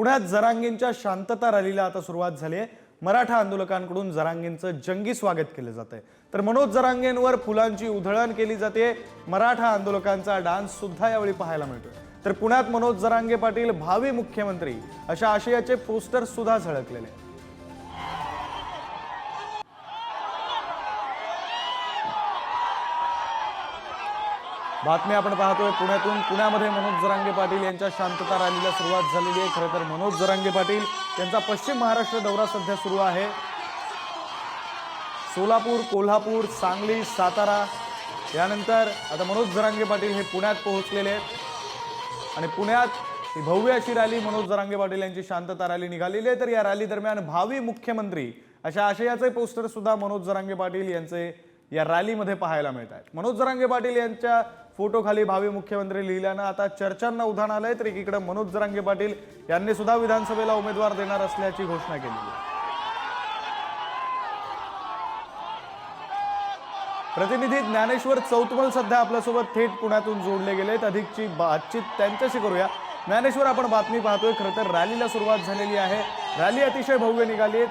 पुण्यात जरांगींच्या शांतता रॅलीला आता सुरुवात झाली आहे. मराठा आंदोलकांकडून जरांगेंचं जंगी स्वागत केलं जात आहे तर मनोज जरांगेंवर फुलांची उधळण केली जाते. मराठा आंदोलकांचा डान्स सुद्धा यावेळी पाहायला मिळतोय. तर पुण्यात मनोज जरांगे पाटील भावी मुख्यमंत्री अशा आशयाचे पोस्टर सुद्धा झळकलेले बातमी आपण पाहतोय पुण्यातून पुण्यामध्ये मनोज जरांगे पाटील यांच्या शांतता रॅलीला सुरुवात झालेली आहे. खरं तर मनोज जरांगे पाटील यांचा पश्चिम महाराष्ट्र दौरा सध्या सुरू आहे. सोलापूर कोल्हापूर सांगली सातारा यानंतर आता मनोज जरांगे पाटील हे पुण्यात पोहोचलेले आहेत. आणि पुण्यात ही भव्य अशी रॅली मनोज जरांगे पाटील यांची शांतता रॅली निघालेली आहे. तर या रॅली दरम्यान भावी मुख्यमंत्री अशा आशयाचे पोस्टर सुद्धा मनोज जरांगे पाटील यांचे या रॅलीमध्ये पाहायला मिळत आहेत. मनोज जरांगे पाटील यांच्या फोटो खाली भावी मुख्यमंत्री लिहिल्यानं आता चर्चांना उधाण आलंय तर एकीकडे मनोज जरांगे पाटील यांनी सुद्धा विधानसभेला उमेदवार देणार असल्याची घोषणा केली आहे. प्रतिनिधी ज्ञानेश्वर चौतमल सध्या आपल्यासोबत थेट पुण्यातून जोडले गेलेत अधिकची बातचीत त्यांच्याशी करूया. ज्ञानेश्वर आपण बातमी पाहतोय खरं तर रॅलीला सुरुवात झालेली आहे. रॅली अतिशय भव्य निघाली आहे.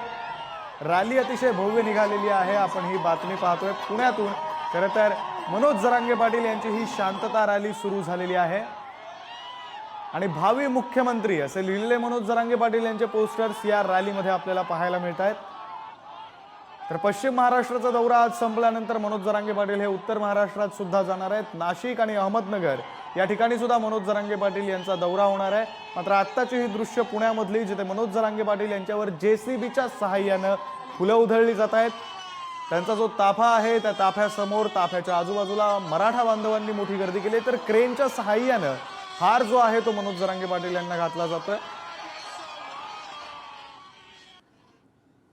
रॅली अतिशय भव्य निघालेली आहे. आपण ही बातमी पाहतोय पुण्यातून. खरं तर मनोज जरांगे पाटील यांची ही शांतता रॅली सुरू झालेली आहे. आणि भावी मुख्यमंत्री असे लिहिलेले मनोज जरांगे पाटील यांचे पोस्टर्स या रॅलीमध्ये आपल्याला पाहायला मिळत आहेत तर पश्चिम महाराष्ट्राचा दौरा आज संपल्यानंतर मनोज जरांगे पाटील हे उत्तर महाराष्ट्रात सुद्धा जाणार आहेत. नाशिक आणि अहमदनगर या ठिकाणी सुद्धा मनोज जरांगे पाटील यांचा दौरा होणार आहे. मात्र आत्ताची ही दृश्य पुण्यामधली जिथे मनोज जरांगे पाटील यांच्यावर जे सी बीच्या सहाय्यानं फुलं उधळली जात आहेत. त्यांचा जो ताफा आहे त्या ताफ्यासमोर ताफ्याच्या आजूबाजूला मराठा बांधवांनी मोठी गर्दी केली. तर क्रेनच्या सहाय्यानं हार जो आहे तो मनोज जरांगे पाटील यांना घातला जातोय.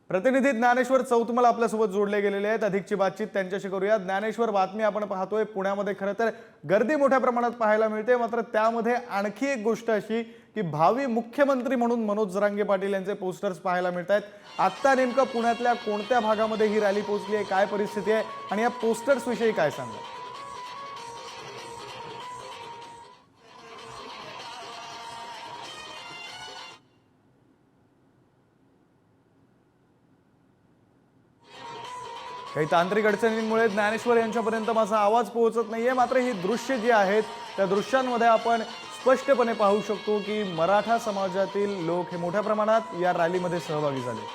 प्रतिनिधी ज्ञानेश्वर चौतमल आपल्यासोबत जोडले गेलेले आहेत. अधिकची बातचीत त्यांच्याशी करूया ज्ञानेश्वर बातमी आपण पाहतोय पुण्यामध्ये खरं तर गर्दी मोठ्या प्रमाणात पाहायला मिळते. मात्र त्यामध्ये आणखी एक गोष्ट अशी की भावी मुख्यमंत्री म्हणून मनोज जरांगे पाटील यांचे पोस्टर्स पाहायला मिळत आहेत आत्ता नेमकं पुण्यातल्या कोणत्या भागामध्ये ही रॅली पोहोचली आहे? काय परिस्थिती आहे? आणि या पोस्टर्स विषयी काय सांगा काही तांत्रिक अडचणींमुळे ज्ञानेश्वर यांच्यापर्यंत माझा आवाज पोहोचत नाहीये. मात्र ही दृश्य जी आहेत त्या दृश्यांमध्ये आपण स्पष्टपणे पाहू शकतो की मराठा समाजातील लोक हे मोठ्या प्रमाणात या रॅलीमध्ये सहभागी झाले.